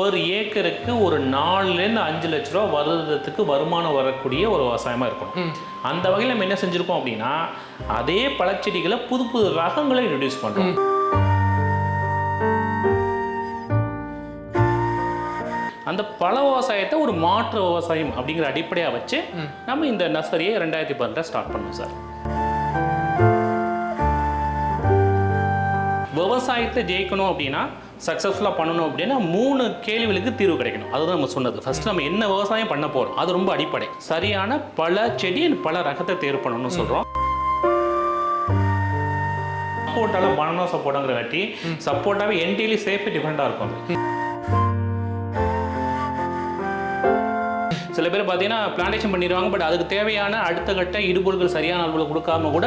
Per ஏக்கருக்கு ஒரு நாலுலேருந்து அஞ்சு லட்ச ரூபா வருடத்துக்கு வருமானம் வரக்கூடிய ஒரு விவசாயமாக இருக்கணும். அந்த வகையில் நம்ம என்ன செஞ்சுருக்கோம் அப்படின்னா அதே பழச்செடிகளை புது புது ரகங்களை இன்ட்ரடியூஸ் பண்ணுறோம் அந்த பழ விவசாயத்தை ஒரு மாற்று விவசாயம் அப்படிங்கிற அடிப்படையாக வச்சு நம்ம இந்த நர்சரியை ரெண்டாயிரத்தி பதினெட்டில் ஸ்டார்ட் பண்ணோம் சார். விவசாயத்தை ஜெயிக்கணும் அப்படின்னா சக்ஸஸ்ஃபுல்லாக பண்ணணும் அப்படின்னா மூணு கேள்விகளுக்கு தீர்வு கிடைக்கணும். அதுதான் நம்ம சொன்னது. ஃபர்ஸ்ட் நம்ம என்ன விவசாயம் பண்ண போகிறோம் அது ரொம்ப அடிப்படை. சரியான பல செடி பல ரகத்தை தேர்வு பண்ணணும்னு சொல்கிறோம் சப்போட்டால பனானா சப்போட்டாங்கிற கட்டி சப்போட்டாவே என்டைலி சேஃப் டிஃப்ரெண்ட்டாக இருக்கும். சில பேர் பார்த்தீங்கன்னா பிளான்டேஷன் பண்ணிடுவாங்க பட் அதுக்கு தேவையான அடுத்த கட்ட இடுபொருட்கள் சரியான அளவில் கொடுக்காம கூட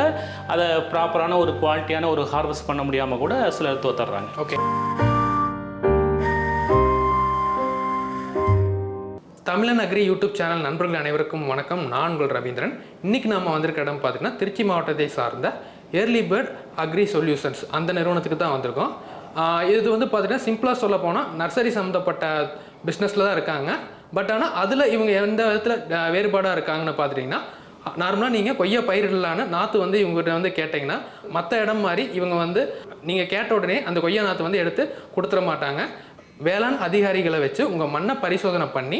அதை ப்ராப்பரான ஒரு குவாலிட்டியான ஒரு ஹார்வெஸ்ட் பண்ண முடியாமல் கூட சிலர் தோத்துறாங்க. Okay Tamilan agri YouTube channel நண்பர்கள் அனைவருக்கும் வணக்கம். நான் உங்கள் ரவீந்திரன். இன்னைக்கு நாம வந்திருக்க இடம் பார்த்தீங்கன்னா திருச்சி மாவட்டத்தை சார்ந்த ஏர்லி பேர்ட் அக்ரி சொல்யூஷன்ஸ் அந்த நிறுவனத்துக்கு தான் வந்திருக்கோம். இது வந்து பார்த்தீங்கன்னா சிம்பிளாக சொல்ல போனால் நர்சரி சம்மந்தப்பட்ட பிஸ்னஸில் தான் இருக்காங்க. பட் ஆனால் அதில் இவங்க எந்த விதத்தில் வேறுபாடாக இருக்காங்கன்னு பார்த்துட்டிங்கன்னா நார்மலாக நீங்கள் கொய்யா பயிரிடலான்னு நாற்று வந்து இவங்ககிட்ட வந்து கேட்டிங்கன்னா மற்ற இடம் மாதிரி இவங்க வந்து நீங்கள் கேட்ட உடனே அந்த கொய்யா நாற்று வந்து எடுத்து கொடுத்துட மாட்டாங்க. வேளாண் அதிகாரிகளை வச்சு உங்கள் மண்ணை பரிசோதனை பண்ணி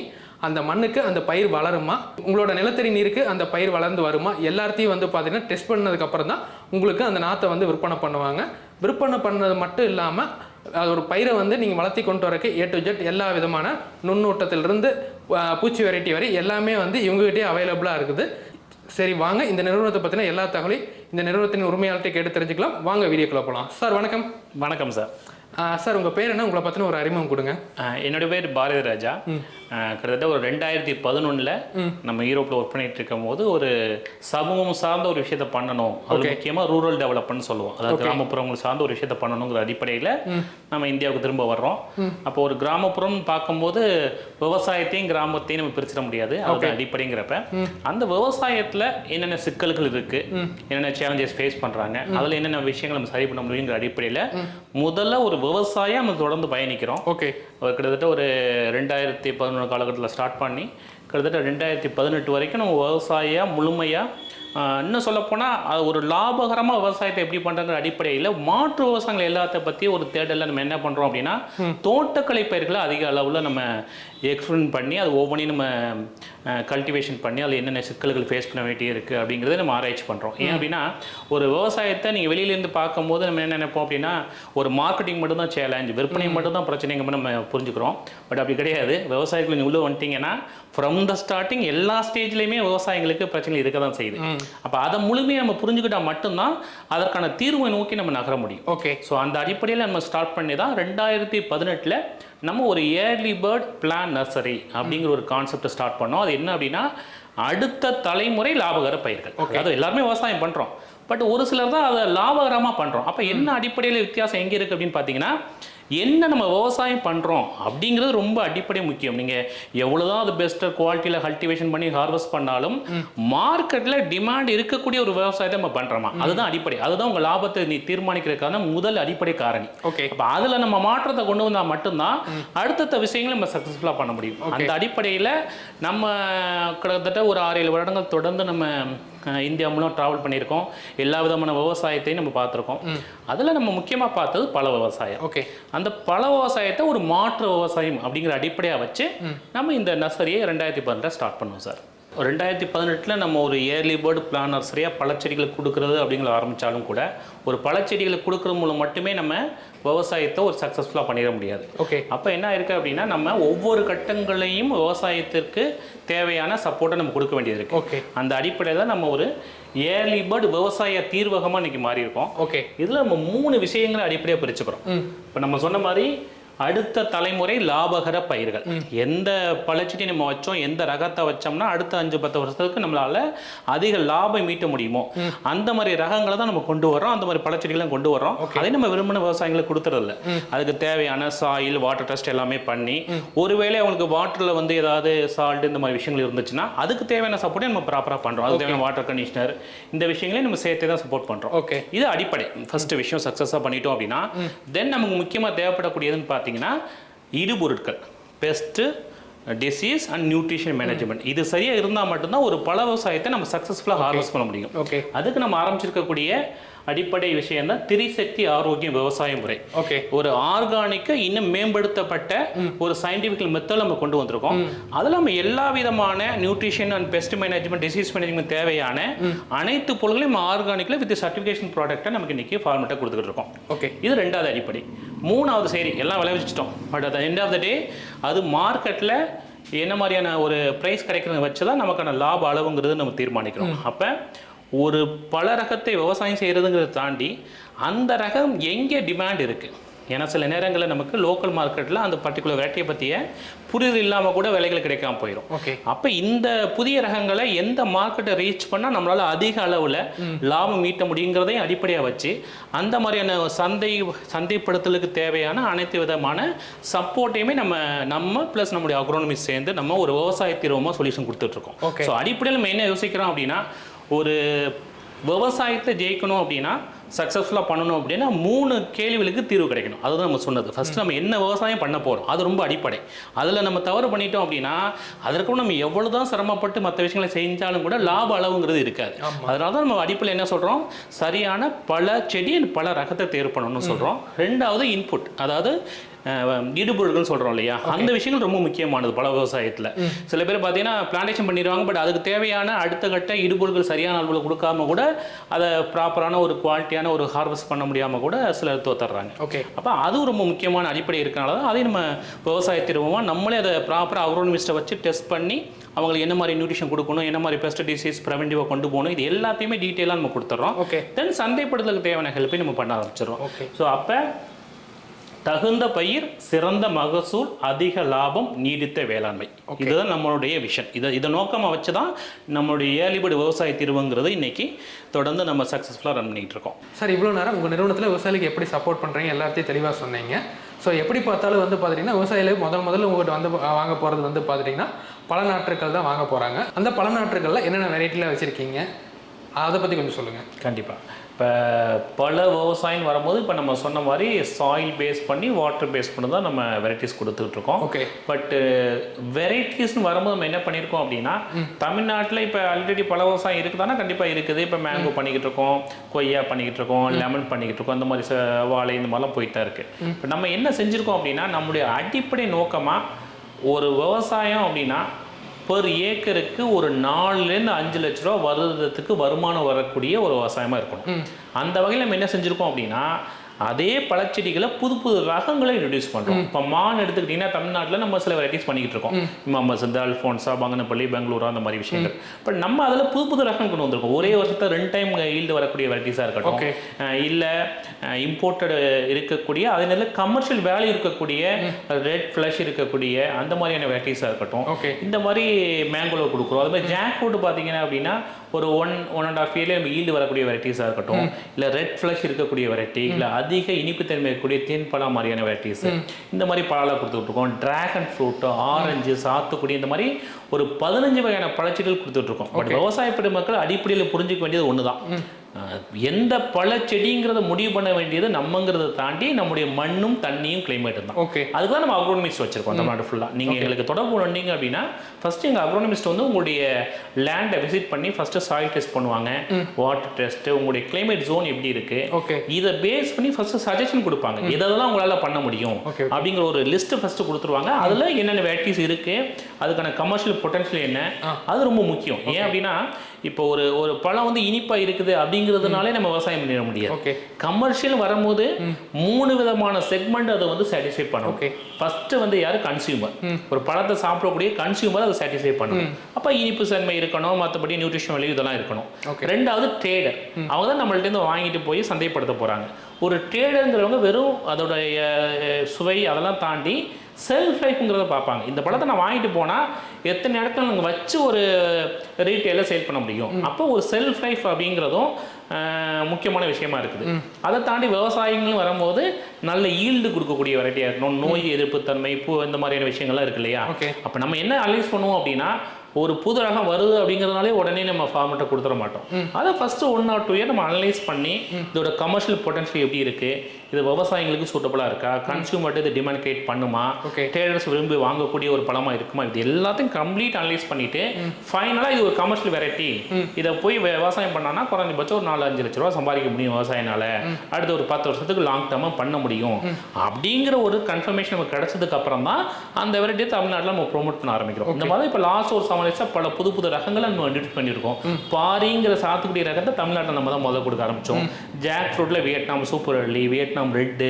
அந்த மண்ணுக்கு அந்த பயிர் வளருமா? உங்களோட நிலத்தடி நீருக்கு அந்த பயிர் வளர்ந்து வருமா? எல்லாத்தையும் வந்து பார்த்தீங்கன்னா டெஸ்ட் பண்ணதுக்கப்புறம் தான் உங்களுக்கு அந்த நாற்றை வந்து விற்பனை பண்ணுவாங்க. விற்பனை பண்ணது மட்டும் இல்லாமல் அது ஒரு பயிரை வந்து நீங்கள் வளர்த்தி கொண்டு வரக்கு ஏ டு ஜெட் எல்லா விதமான நுண்ணூட்டத்திலிருந்து பூச்சி வெரைட்டி வரை எல்லாமே வந்து இவங்ககிட்டயே அவைலபிளாக இருக்குது. சரி வாங்க இந்த நிறுவனத்தை பற்றின எல்லா தகவலையும் இந்த நிறுவனத்தின் உரிமையாளர்கிட்ட கேட்டு தெரிஞ்சுக்கலாம். வாங்க வீடியோக்குள்ள போகலாம் சார் வணக்கம். வணக்கம் சார். சார் உங்கள் பேர் என்ன? உங்களை பற்றின ஒரு அறிமுகம் கொடுங்க. என்னோட பேர் பாரதி ராஜா. கிட்டத்தட்ட ஒரு ரெண்டாயிரத்தி பதினொன்றில் நம்ம யூரோப்பில் ஒர்க் பண்ணிட்டு இருக்கும் போது ஒரு சமூகம் சார்ந்த ஒரு விஷயத்தை பண்ணணும். அது முக்கியமாக ரூரல் டெவலப்மெண்ட் சொல்லுவோம். அதாவது கிராமப்புறங்கள் சார்ந்த ஒரு விஷயத்தை பண்ணணுங்கிற அடிப்படையில் நம்ம இந்தியாவுக்கு திரும்ப வர்றோம். அப்போ ஒரு கிராமப்புறம் பார்க்கும்போது விவசாயத்தையும் கிராமத்தையும் நம்ம பிரிச்சிட முடியாது. அதுதான் அடிப்படைங்கிறப்ப. அந்த விவசாயத்தில் என்னென்ன சிக்கல்கள் இருக்கு? என்னென்ன சேலஞ்சஸ் ஃபேஸ் பண்றாங்க? அதில் என்னென்ன விஷயங்கள் நம்ம சரி பண்ண முடியுங்கிற அடிப்படையில் முதல்ல ஒரு விவசாயம் நம்ம தொடர்ந்து பயணிக்கிறோம். ஓகே கிட்டத்தட்ட ஒரு ரெண்டாயிரத்தி பதினொன்று காலகட்டத்தில் ஸ்டார்ட் பண்ணி கிட்டத்தட்ட ரெண்டாயிரத்தி பதினெட்டு வரைக்கும் நம்ம விவசாயியாக முழுமையாக இன்னும் சொல்லப்போனால் அது ஒரு லாபகரமாக விவசாயத்தை எப்படி பண்ணுறங்கிற அடிப்படையில் மாற்று விவசாயங்கள் எல்லாத்த பற்றி ஒரு தேடலில் நம்ம என்ன பண்ணுறோம் அப்படின்னா தோட்டக்கலை பயிர்களை அதிக அளவில் நம்ம எக்ஸ்பிளைன் பண்ணி அது ஒவ்வொன்றையும் நம்ம கல்டிவேஷன் பண்ணி அதில் என்னென்ன சிக்கல்கள் ஃபேஸ் பண்ண வேண்டி இருக்குது அப்படிங்கிறத நம்ம ஆராய்ச்சி பண்ணுறோம் ஏன் அப்படின்னா ஒரு விவசாயத்தை நீங்கள் வெளியிலேருந்து பார்க்கும்போது நம்ம என்ன நினைப்போம் அப்படின்னா ஒரு மார்க்கெட்டிங் மட்டும்தான் சேலஞ்ச் விற்பனை மட்டும்தான் பிரச்சனைங்க நம்ம புரிஞ்சுக்கிறோம். பட் அப்படி கிடையாது. விவசாயிகள் நீங்கள் உள்ளே வந்துட்டீங்கன்னா ஃப்ரம் த ஸ்டார்டிங் எல்லா ஸ்டேஜ்லையுமே விவசாயிகளுக்கு பிரச்சனை இருக்க தான் செய்யுது. அப்போ அதை முழுமையாக நம்ம புரிஞ்சுக்கிட்டா மட்டும்தான் அதற்கான தீர்வை நோக்கி நம்ம நகர முடியும். ஓகே. ஸோ அந்த அடிப்படையில் நம்ம ஸ்டார்ட் பண்ணி தான் ரெண்டாயிரத்தி பதினெட்டில் நம்ம ஒரு ஏர்லி பேர்ட் பிளான் நர்சரி அப்படிங்கிற ஒரு கான்செப்டை ஸ்டார்ட் பண்ணோம். அது என்ன அப்படின்னா அடுத்த தலைமுறை லாபகர பயிர்கள். அதாவது எல்லாருமே விவசாயம் பண்ணுறோம் பட் ஒரு சிலர் தான் அதை லாபகரமாக பண்ணுறோம் அப்போ என்ன அடிப்படையில் வித்தியாசம் எங்கே இருக்குது அப்படின்னு பார்த்தீங்கன்னா என்ன நம்ம விவசாயம் பண்ணுறோம் அப்படிங்கிறது ரொம்ப அடிப்படை முக்கியம். நீங்கள் எவ்வளோதான் அது பெஸ்ட்டாக குவாலிட்டியில் கல்டிவேஷன் பண்ணி ஹார்வெஸ்ட் பண்ணாலும் மார்க்கெட்டில் டிமாண்ட் இருக்கக்கூடிய ஒரு விவசாயத்தை நம்ம பண்ணுறோமா அதுதான் அடிப்படை. அதுதான் உங்கள் லாபத்தை நீ தீர்மானிக்கிறதுக்கான முதல் அடிப்படை காரணி. ஓகே. அப்போ அதில் நம்ம மாற்றத்தை கொண்டு வந்தால் மட்டும்தான் அடுத்தடுத்த விஷயங்களை நம்ம சக்ஸஸ்ஃபுல்லாக பண்ண முடியும். அந்த அடிப்படையில் நம்ம கிட்டத்தட்ட ஒரு ஆறு ஏழு வருடங்கள் தொடர்ந்து நம்ம இந்தியா முழுவதும் ட்ராவல் பண்ணியிருக்கோம். எல்லா விதமான விவசாயத்தையும் நம்ம பார்த்துருக்கோம். அதில் நம்ம முக்கியமாக பார்த்தது பல விவசாயம். ஓகே. அந்த பல விவசாயத்தை ஒரு மாற்று விவசாயம் அப்படிங்கிற அடிப்படையாக வச்சு நம்ம இந்த நர்சரியை ரெண்டாயிரத்தி பதினெட்டில் ஸ்டார்ட் பண்ணுவோம் சார். ரெண்டாயிரத்தி பதினெட்டில் நம்ம ஒரு இயர்லி பேர்டு பிளான் நர்சரியாக பழச்செடிகளுக்கு கொடுக்குறது அப்படிங்கிற ஆரம்பித்தாலும் கூட ஒரு பழச்செடிகளுக்கு கொடுக்குறது மூலம் மட்டுமே நம்ம விவசாயத்தை ஒரு சக்ஸஸ்ஃபுல்லாக பண்ணிட முடியாது. ஓகே அப்போ என்ன இருக்குது அப்படின்னா நம்ம ஒவ்வொரு கட்டங்களையும் விவசாயத்திற்கு தேவையான சப்போர்ட்டை நம்ம கொடுக்க வேண்டியது இருக்குது ஓகே அந்த அடிப்படையில் தான் நம்ம ஒரு ஏர்லி பேர்டு விவசாய தீர்வகமாக இன்னைக்கு மாறி இருக்கோம் ஓகே இதில் நம்ம மூணு விஷயங்களை அடிப்படையாக பிரிச்சுக்கிறோம். இப்போ நம்ம சொன்ன மாதிரி அடுத்த தலைமுறை லாபகர பயிர்கள். எந்த பழச்செடி நம்ம வச்சோம் எந்த ரகத்தை வச்சோம்னா அடுத்த அஞ்சு பத்து வருஷத்துக்கு நம்மளால அதிக லாபம் மீட்ட முடியுமோ? அந்த மாதிரி ரகங்களை தான் நம்ம கொண்டு வரோம் அந்த மாதிரி பழச்செடிகளை கொண்டு வரோம் அதை நம்ம விரும்பின விவசாயிகளுக்கு கொடுத்துறதில்ல. அதுக்கு தேவையான சாயில் வாட்டர் டெஸ்ட் எல்லாமே பண்ணி ஒருவேளை அவங்களுக்கு வாட்டரில் வந்து ஏதாவது சால்ட் இந்த மாதிரி விஷயங்கள் இருந்துச்சுன்னா அதுக்கு தேவையான சப்போர்ட்டை நம்ம ப்ராப்பராக பண்ணுறோம் அதுக்கு தேவையான வாட்டர் கண்டிஷனர் இந்த விஷயங்களையும் நம்ம சேர்த்தே தான் சப்போர்ட் பண்ணுறோம் ஓகே. இது அடிப்படை. ஃபர்ஸ்ட் விஷயம் சக்ஸஸாக பண்ணிட்டோம் அப்படின்னா தென் நமக்கு முக்கியமாக தேவைப்படக்கூடியதுன்னு பார்த்தீங்கன்னா இடுபொருட்கள் pest disease and nutrition management இது சரியாக இருந்தால் மட்டும்தான் ஒரு பல விவசாயத்தை நம்ம சக்ஸஸ்ஃபுல்லாக ஹார்வெஸ்ட் பண்ண முடியும். ஓகே அதுக்கு நம்ம ஆரம்பிச்சிருக்கக்கூடிய அடிப்படை விஷயம் தான் திரிசக்தி ஆரோக்கிய விவசாய முறை. ஓகே ஒரு ஆர்கானிக்கை இன்னும் மேம்படுத்தப்பட்ட ஒரு சயின்டிஃபிக்கல் மெத்தட் நம்ம கொண்டு வந்திருக்கோம். அதில் நம்ம எல்லா விதமான nutrition and pest management disease management தேவையான அனைத்து பொருட்களையும் ஆர்கானிக்கில் வித் சர்டிஃபிகேஷன் ப்ராடக்ட்டை நமக்கு இன்னைக்கு ஃபார்மெட்டாக கொடுத்துக்கிட்டு இருக்கோம். ஓகே இது ரெண்டாவது அடிப்படை. மூணாவது சரி எல்லாம் விளைவிச்சிட்டோம் but the end of the day அது மார்க்கெட்டில் என்ன மாதிரியான ஒரு ப்ரைஸ் கிடைக்கிறத வச்சு தான் நமக்கான லாப அளவுங்கிறது நம்ம தீர்மானிக்கிறோம். அப்போ ஒரு பல ரகத்தை விவசாயம் செய்கிறதுங்கிறத தாண்டி அந்த ரகம் எங்கே டிமாண்ட் இருக்குது ஏன்னா சில நேரங்களில் நமக்கு லோக்கல் மார்க்கெட்டில் அந்த பர்டிகுலர் வெரைட்டியை பற்றிய புரிதல் இல்லாமல் கூட விலைகள் கிடைக்காம போயிடும். ஓகே அப்போ இந்த புதிய ரகங்களை எந்த மார்க்கெட்டை ரீச் பண்ணால் நம்மளால் அதிக அளவில் லாபம் ஈட்ட முடியுங்கிறதையும் அடிப்படையாக வச்சு அந்த மாதிரியான சந்தை சந்தைப்படுத்தலுக்கு தேவையான அனைத்து விதமான சப்போர்ட்டையுமே நம்ம நம்ம ப்ளஸ் நம்முடைய அக்ரோனமிஸ் சேர்ந்து நம்ம ஒரு விவசாய தீர்வமாக சொல்யூஷன் கொடுத்துட்ருக்கோம். ஸோ அடிப்படையில் நம்ம என்ன யோசிக்கிறோம் அப்படின்னா ஒரு விவசாயத்தை ஜெயிக்கணும் அப்படின்னா சக்ஸஸ்ஃபுல்லாக பண்ணணும் அப்படின்னா மூணு கேள்விகளுக்கு தீர்வு கிடைக்கணும். அதுதான் நம்ம சொன்னது. ஃபர்ஸ்ட் நம்ம என்ன விவசாயம் பண்ண போகிறோம் அது ரொம்ப அடிப்படை. அதில் நம்ம தவறு பண்ணிட்டோம் அப்படின்னா அதற்கும் நம்ம எவ்வளோ தான் சிரமப்பட்டு மற்ற விஷயங்களை செஞ்சாலும் கூட லாப அளவுங்கிறது இருக்காது. அதனால தான் நம்ம அடிப்படையில் என்ன சொல்கிறோம் சரியான பல செடி பல ரகத்தை தேர்வு பண்ணணும்னு சொல்கிறோம் ரெண்டாவது இன்புட் அதாவது அஹ், இடுபொருள்கள் சொல்கிறோம் இல்லையா? அந்த விஷயங்கள் ரொம்ப முக்கியமானது பல விவசாயத்தில். சில பேர் பார்த்தீங்கன்னா பிளான்டேஷன் பண்ணிடுவாங்க பட் அதுக்கு தேவையான அடுத்த கட்ட இடுபொருள்கள் சரியான அளவில் கொடுக்காம கூட அதை ப்ராப்பரான ஒரு குவாலிட்டியான ஒரு ஹார்வெஸ்ட் பண்ண முடியாமல் கூட சிலர் தோத்துறாங்க ஓகே அப்போ அதுவும் ரொம்ப முக்கியமான அடிப்படை இருக்கனால தான் அதையும் நம்ம விவசாயத்திருவோம் நம்மளே அதை ப்ராப்பராக அக்ரோனமிஸ்ட்டை வச்சு டெஸ்ட் பண்ணி அவங்களுக்கு என்ன மாதிரி நியூட்ரிஷன் கொடுக்கணும் என்ன மாதிரி பெஸ்ட் டிசீஸ் ப்ரிவென்டிவாக கொண்டு போகணும் இது எல்லாத்தையுமே டீட்டெயிலாக நம்ம கொடுத்துட்றோம். ஓகே தென் சந்தைப்படுத்தலுக்கு தேவையான ஹெல்ப்பை நம்ம பண்ண ஆரம்பிச்சிடுறோம். ஓகே ஸோ அப்போ தகுந்த பயிர் சிறந்த மகசூல் அதிக லாபம் நீடித்த வேளாண்மை. இதுதான் நம்மளுடைய விஷன் இதை இதை நோக்கமாக வச்சு தான் நம்மளுடைய ஏலிபடி விவசாய தீர்வுங்கிறது இன்னைக்கு தொடர்ந்து நம்ம சக்ஸஸ்ஃபுல்லாக ரன் பண்ணிட்டு இருக்கோம். சார் இவ்வளோ நேரம் உங்கள் நிறுவனத்தில் விவசாயிகளுக்கு எப்படி சப்போர்ட் பண்ணுறீங்க எல்லாத்தையும் தெளிவாக சொன்னீங்க. ஸோ எப்படி பார்த்தாலும் வந்து பார்த்துட்டிங்கன்னா விவசாயிகள் முதல் முதல்ல உங்கள்கிட்ட வந்து வாங்க போகிறது வந்து பார்த்துட்டிங்கன்னா பல நாற்றுக்கள் தான் வாங்க போகிறாங்க அந்த பல நாற்றுக்களில் என்னென்ன வெரைட்டியில் வச்சுருக்கீங்க? அதை பற்றி கொஞ்சம் சொல்லுங்கள் கண்டிப்பாக இப்போ பல விவசாயம் வரும்போது இப்போ நம்ம சொன்ன மாதிரி சாயில் பேஸ் பண்ணி வாட்டர் பேஸ் பண்ணி தான் நம்ம வெரைட்டிஸ் கொடுத்துட்ருக்கோம் ஓகே பட்டு வெரைட்டிஸ்னு வரும்போது நம்ம என்ன பண்ணியிருக்கோம் அப்படின்னா தமிழ்நாட்டில் இப்போ ஆல்ரெடி பல விவசாயம் இருக்குதானா? கண்டிப்பாக இருக்குது. இப்போ மேங்கோ பண்ணிக்கிட்டு இருக்கோம் கொய்யா பண்ணிக்கிட்டு இருக்கோம் லெமன் பண்ணிக்கிட்டு இருக்கோம் அந்த மாதிரி வாழை இந்த மாதிரிலாம் போயிட்டு தான் இருக்கு. இப்போ நம்ம என்ன செஞ்சுருக்கோம் அப்படின்னா நம்முடைய அடிப்படை நோக்கமாக ஒரு விவசாயம் அப்படின்னா பெர் ஏக்கருக்கு ஒரு நாலுலேருந்து அஞ்சு லட்ச ரூபா வருடத்துக்கு வருமானம் வரக்கூடிய ஒரு விவசாயமாக இருக்கணும். அந்த வகையில் நம்ம என்ன செஞ்சுருக்கோம் அப்படின்னா அதே பழச்செடிகளை புது புது ரகங்களை இன்ட்ரடியூஸ் பண்ணுறோம் இப்போ மான் எடுத்துக்கிட்டிங்கன்னா தமிழ்நாட்டில் நம்ம சில வெரைட்டிஸ் பண்ணிக்கிட்டு இருக்கோம். இமாம சந்த அல்ஃபோன்ஸா பங்கனப்பள்ளி பெங்களூரா அந்த மாதிரி விஷயங்கள். பட் நம்ம அதில் புது புது ரகம் கொண்டு வந்திருக்கோம். ஒரே வருஷத்தை ரெண்டு டைம் ஈல்டு வரக்கூடிய வெரைட்டிஸாக இருக்கட்டும். இல்லை இம்போர்ட்டட் இருக்கக்கூடிய அதே நேரத்தில் கமர்ஷியல் வேல்யூ இருக்கக்கூடிய ரெட் ஃப்ளஷ் இருக்கக்கூடிய அந்த மாதிரியான வெரைட்டிஸாக இருக்கட்டும். இந்த மாதிரி மேங்கோவில் கொடுக்குறோம். அது மாதிரி ஜாக் ஃப்ரூட் பார்த்தீங்கன்னா அப்படின்னா ஒரு ஒன் ஒன் அண்ட் ஆஃப் இயர்லேயே நம்ம ஈல்டு வரக்கூடிய வெரைட்டிஸாக இருக்கட்டும் இல்லை ரெட் ஃப்ளஷ் இருக்கக்கூடிய வெரைட்டி இல்லை அதிக இனிப்புத்தன்மை இருக்கக்கூடிய தேன் பழம் மாதிரியான வெரைட்டிஸ் இந்த மாதிரி பழம் கொடுத்துட்ருக்கோம் டிராகன் ஃப்ரூட்டு ஆரஞ்சு சாத்துக்குடி இந்த மாதிரி ஒரு பதினஞ்சு வகையான பழச்செடிகள் கொடுத்துட்ருக்கோம் பட் விவசாய பெருமக்கள் அடிப்படையில் புரிஞ்சுக்க வேண்டியது ஒன்று தான் எந்த பழச்செடிங்கிறத முடிவு பண்ண வேண்டியது நம்மங்கிறத தாண்டி நம்முடைய மண்ணும் தண்ணியும் கிளைமேட்டும் தான். ஓகே. அதுக்கு தான் நம்ம அக்ரோனமிஸ்ட் வச்சிருக்கோம் தமிழ்நாடு ஃபுல்லாக நீங்கள் எங்களுக்கு தொடர்பு பண்ணீங்க அப்படின்னா ஃபர்ஸ்ட் எங்கள் அக்ரோனமிஸ்ட் வந்து உங்களுடைய லேண்டை விசிட் பண்ணி ஃபர்ஸ்ட் சாயில் டெஸ்ட் பண்ணுவாங்க. வாட்டர் டெஸ்ட் உங்களுடைய கிளைமேட் ஜோன் எப்படி இருக்கு? ஓகே. இதை பேஸ் பண்ணி ஃபர்ஸ்ட் சஜஷன் கொடுப்பாங்க. இதெல்லாம் உங்களால பண்ண முடியும் அப்படிங்கிற ஒரு லிஸ்ட் ஃபர்ஸ்ட் கொடுத்துருவாங்க. அதுல என்னென்ன வெரைட்டிஸ் இருக்கு? அதுக்கான கமர்ஷியல் பொட்டன்ஷியல் என்ன? அது ரொம்ப முக்கியம். ஏன் அப்படின்னா இப்போ ஒரு ஒரு பழம் வந்து இனிப்பா இருக்குது அப்படிங்கிறதுனாலே நம்ம விவசாயம் பண்ணிட முடியாது. ஓகே கமர்ஷியல் வரும்போது மூணு விதமான செக்மெண்ட் அதை வந்து சாட்டிஸ்ஃபை பண்ணும். Okay. ஃபர்ஸ்ட் வந்து யாரு? கன்சியூமர் ஒரு பழத்தை சாப்பிடக்கூடிய கன்சியூமர் அதை சாட்டிஸ்ஃபை பண்ணணும் அப்ப இனிப்பு தன்மை இருக்கணும் மற்றபடி நியூட்ரிஷன் வேல்யூ இதெல்லாம் இருக்கணும். ரெண்டாவது ட்ரேடர் அவங்க தான் நம்மள்ட்ட இருந்து வாங்கிட்டு போய் சந்தைப்படுத்த போறாங்க. ஒரு ட்ரேடருங்கிறவங்க வெறும் அதோடைய சுவை அதெல்லாம் தாண்டி செல்ஃப் லைஃப்ங்கிறத பார்ப்பாங்க. இந்த பழத்தை நான் வாங்கிட்டு போனால் எத்தனை இடத்துல நாங்கள் வச்சு ஒரு ரீட்டெயிலில் சேல் பண்ண முடியும்? அப்போ ஒரு செல்ஃப் லைஃப் அப்படிங்கிறதும் முக்கியமான விஷயமா இருக்குது. அதை தாண்டி விவசாயிகளும் வரும்போது நல்ல ஈல்டு கொடுக்கக்கூடிய வெரைட்டியாக இருக்கணும். நோய் எதிர்ப்பு தன்மை பூ இந்த மாதிரியான விஷயங்கள்லாம் இருக்கு இல்லையா? ஓகே. அப்போ நம்ம என்ன அனலைஸ் பண்ணுவோம் அப்படின்னா ஒரு புது ரகம் வருது அப்படிங்கிறதுனாலே உடனே நம்ம ஃபார்மெட்டை கொடுத்துட மாட்டோம். அதை first one or two year நம்ம அனலைஸ் பண்ணி இதோட கமர்ஷியல் பொட்டன்ஷியல் எப்படி இருக்குது இது விவசாயிகளுக்கு சூட்டபுளாக இருக்கா கன்சியூமர்ட்டு இது டிமாண்ட் கிரியேட் பண்ணுமா. ட்ரேடர்ஸ் விரும்பி வாங்கக்கூடிய ஒரு பழமாக இருக்குமா இது எல்லாத்தையும் கம்ப்ளீட் அனலைஸ் பண்ணிட்டு ஃபைனலாக இது ஒரு கமர்ஷியல் வெரைட்டி இதை போய் விவசாயம் பண்ணானா குறைஞ்சபட்சம் ஒரு நாலு அஞ்சு லட்ச ரூபா சம்பாதிக்க முடியும் விவசாயினால. அடுத்த ஒரு பத்து வருஷத்துக்கு லாங் டர்மாக பண்ண முடியும். அப்படிங்கிற ஒரு கன்ஃபர்மேஷன் நமக்கு கிடைச்சதுக்கு அப்புறம் தான் அந்த வெரைட்டியை தமிழ்நாட்டில் நம்ம ப்ரோமோட் பண்ண ஆரம்பிக்கிறோம். இந்த மாதிரி இப்போ லாஸ்ட் ஒரு செவன் இயர்ஸாக பல புது புது ரகங்களை நம்ம இன்ட்ரடியூஸ் பண்ணியிருக்கோம். பாரிங்கிற சாத்துக்குடி ரகத்தை தமிழ்நாட்டில் நம்ம தான் முதல்ல கொடுக்க ஆரம்பிச்சோம். ஜாக் ஃப்ரூட்டில் வியட்நாம் சூப்பர் அள்ளி வியட்நாம் ரெட்டு.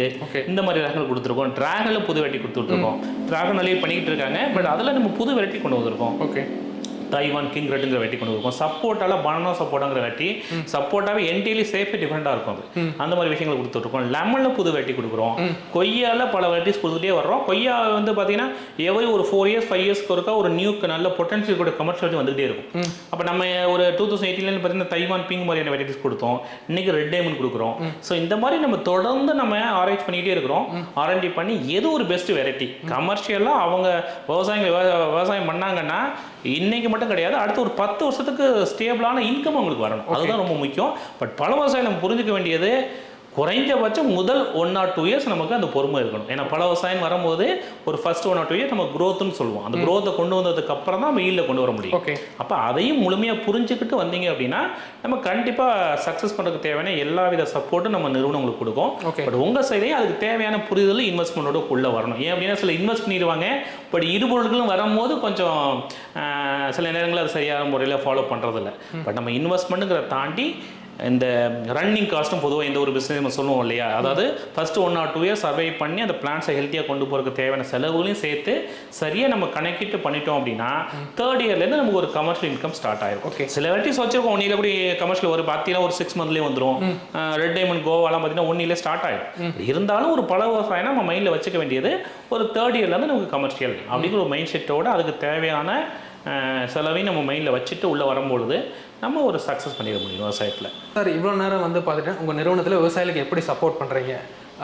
இந்த மாதிரி ரகங்கள் கொடுத்துருக்கோம். டிராகனில் புது வெரைட்டி கொடுத்துட்ருக்கோம் டிராகன் பண்ணிக்கிட்டு இருக்காங்க. பட் அதில் நம்ம புது வெரைட்டி கொண்டு வந்திருக்கோம். ஓகே. தைவான் கிங் ரெட்டுங்கிற வெட்டி கொண்டு இருக்கும் சப்போட்டால பனானா சப்போட்டாங்கிற வெட்டி சப்போட்டாவே என்டையர்லி சேஃபே டிஃப்ரெண்டாக இருக்கும் அது. அந்த மாதிரி விஷயங்கள் கொடுத்துட்ருக்கோம். லெமனில் புது வெட்டி கொடுக்குறோம். கொய்யால பல வெரைட்டிஸ் கொடுத்துட்டே வர்றோம். கொய்யா வந்து பார்த்தீங்கன்னா எவரி ஒரு ஃபோர் இயர்ஸ் ஃபைவ் இயர்ஸ்க்கு ஒருக்கா ஒரு நியூ நல்ல பொட்டன்ஷியல் கூட கமர்ஷியல் வந்துகிட்டே இருக்கும். அப்போ நம்ம ஒரு டூ தௌசண்ட் எயிட்டீன்ல பார்த்தீங்கன்னா தைவான் பிங்க் மாதிரியான வெரைட்டிஸ் கொடுத்தோம். இன்னைக்கு ரெட் டைமண்ட் கொடுக்குறோம். ஸோ இந்த மாதிரி நம்ம தொடர்ந்து நம்ம ஆராய்ச்சி பண்ணிக்கிட்டே இருக்கிறோம். ஆர்என்டி பண்ணி எது ஒரு பெஸ்ட் வெரைட்டி கமர்ஷியலாக அவங்க விவசாயிகள் விவ- விவசாயம் பண்ணாங்கன்னா இன்னைக்கு மட்டும் கிடையாது அடுத்த ஒரு பத்து வருஷத்துக்கு ஸ்டேபிளான இன்கம் அவங்களுக்கு வரணும். அதுதான் ரொம்ப முக்கியம். பட் பல விவசாயம் நம்ம புரிஞ்சுக்க வேண்டியது குறைஞ்சபட்சம் முதல் ஒன் ஆர் டூ இயர்ஸ் நமக்கு அந்த பொறுமை இருக்கணும். ஏன்னா பல விவசாயம் வரும்போது ஒரு first one or two years நம்ம growthன்னு சொல்லுவோம். அந்த growth-அ கொண்டு வந்ததுக்கு அப்புறம் தான் ஈல்ல கொண்டு வர முடியும். ஓகே. அப்போ அதையும் முழுமையாக புரிஞ்சுக்கிட்டு வந்தீங்க அப்படின்னா நம்ம கண்டிப்பாக சக்ஸஸ் பண்ணுறதுக்கு தேவையான எல்லா வித சப்போர்ட்டும் நம்ம நிறுவனம் உங்களுக்கு கொடுக்கும். பட் உங்கள் சைடையும் அதுக்கு தேவையான புரிதல் இன்வெஸ்ட்மெண்ட்டோட உள்ள வரணும். ஏன் அப்படின்னா சில இன்வெஸ்ட் பண்ணிடுவாங்க. பட் இடுபொருட்களும் வரும்போது கொஞ்சம் சில நேரங்களில் அது சரியான முறையில் ஃபாலோ பண்ணுறதில்ல பட் நம்ம இன்வெஸ்ட்மெண்ட்டுங்கிறத தாண்டி இந்த ரன்னிங் காஸ்ட்டும் பொதுவாக இந்த ஒரு பிஸ்னஸ் நம்ம சொல்லுவோம் இல்லையா? அதாவது first one or two years survive பண்ணி அந்த பிளான்ஸை ஹெல்த்தியாக கொண்டு போகிறதுக்கு தேவையான செலவுகளையும் சேர்த்து சரியாக நம்ம கணக்கிட்டு பண்ணிட்டோம் அப்படின்னா தேர்ட் இயர்லேருந்து நமக்கு ஒரு கமர்ஷியல் இன்கம் ஸ்டார்ட் ஆயிரும். Okay. சில வெரைட்டிஸ் வச்சிருக்கோம் ஒன்னில கூட கமர்ஷியல் ஒரு பார்த்தீங்கன்னா ஒரு சிக்ஸ் மந்த்லேயே வந்துடும் ரெட் டைமண்ட் கோவாலாம் பார்த்தீங்கன்னா ஒன்னிலே ஸ்டார்ட் ஆயிடும் இருந்தாலும் ஒரு பல விவசாயம் நம்ம மைண்டில் வச்சுக்க வேண்டியது ஒரு தேர்ட் இயர்லேருந்து நமக்கு கமர்ஷியல் அப்படிங்கிற ஒரு மைண்ட் செட்டோட அதுக்கு தேவையான செலவையும் நம்ம மைண்டில் வச்சுட்டு உள்ளே வரும்பொழுது நம்ம ஒரு சக்ஸஸ் பண்ணிட முடியும் விவசாயத்தில். சார் இவ்வளோ நேரம் வந்து பார்த்துட்டு உங்கள் நிறுவனத்தில் விவசாயிகளுக்கு எப்படி சப்போர்ட் பண்ணுறீங்க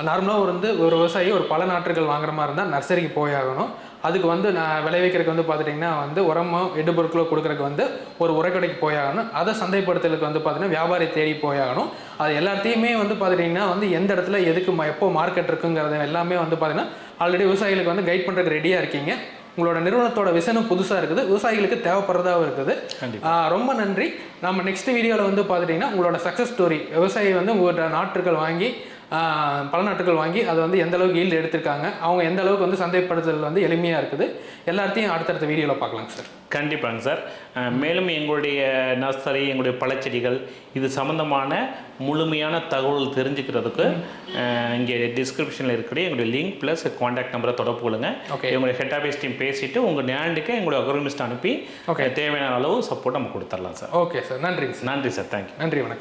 நார்மலாக ஒரு வந்து ஒரு விவசாயி ஒரு பல நாற்றுகள் வாங்குற மாதிரி இருந்தால் நர்சரிக்கு போய் ஆகணும். அதுக்கு வந்து நான் விளைவிக்கிறதுக்கு வந்து பார்த்துட்டிங்கன்னா வந்து உரமோ எடுபொருட்களோ கொடுக்குறதுக்கு வந்து ஒரு உரக்கடைக்கு போய் ஆகணும். அதை சந்தைப்படுத்துறதுக்கு வந்து பார்த்தீங்கன்னா வியாபாரி தேடி போய் ஆகணும். அது எல்லாத்தையுமே வந்து பார்த்துட்டிங்கன்னா வந்து எந்த இடத்துல எதுக்கு ம- எப்போ மார்க்கெட் இருக்குங்கிறது எல்லாமே வந்து பார்த்திங்கன்னா ஆல்ரெடி விவசாயிகளுக்கு வந்து கைட் பண்ணுறதுக்கு ரெடியாக இருக்கீங்க. உங்களோட நிறுவனத்தோட விஷனும் புதுசாக இருக்குது. விவசாயிகளுக்கு தேவைப்படுறதாகவும் இருக்குது. ரொம்ப நன்றி. நம்ம நெக்ஸ்ட் வீடியோவில் வந்து பார்த்துட்டிங்கன்னா உங்களோட சக்ஸஸ் ஸ்டோரி விவசாயி வந்து உங்களோட நாற்றுகள் வாங்கி பல நாற்றுகள் வாங்கி அதை வந்து எந்த அளவுக்கு ஈல்டு எடுத்திருக்காங்க அவங்க எந்த அளவுக்கு வந்து சந்தைப்படுத்தல் வந்து எளிமையாக இருக்குது எல்லாத்தையும் அடுத்தடுத்த வீடியோவில் பார்க்கலாங்க சார். கண்டிப்பாங்க சார். மேலும் எங்களுடைய நர்சரி எங்களுடைய பழச்செடிகள் இது சம்மந்தமான முழுமையான தகவல் தெரிஞ்சுக்கிறதுக்கு இங்கே டிஸ்கிரிப்ஷனில் இருக்கிற எங்களுடைய லிங்க் ப்ளஸ் காண்டாக்ட் நம்பரை தொடர்பு கொள்ளுங்க. எங்களுடைய ஹெட் ஆஃபீஸ் டீம் பேசிட்டு உங்கள் நேண்டுக்கு எங்களுடைய அக்ரோமிஸ்ட் அனுப்பி Okay. தேவையான அளவு சப்போர்ட் நம்ம கொடுத்துடலாம் சார். ஓகே சார் நன்றிங்க சார். நன்றி சார். தேங்க்யூ நன்றி வணக்கம்.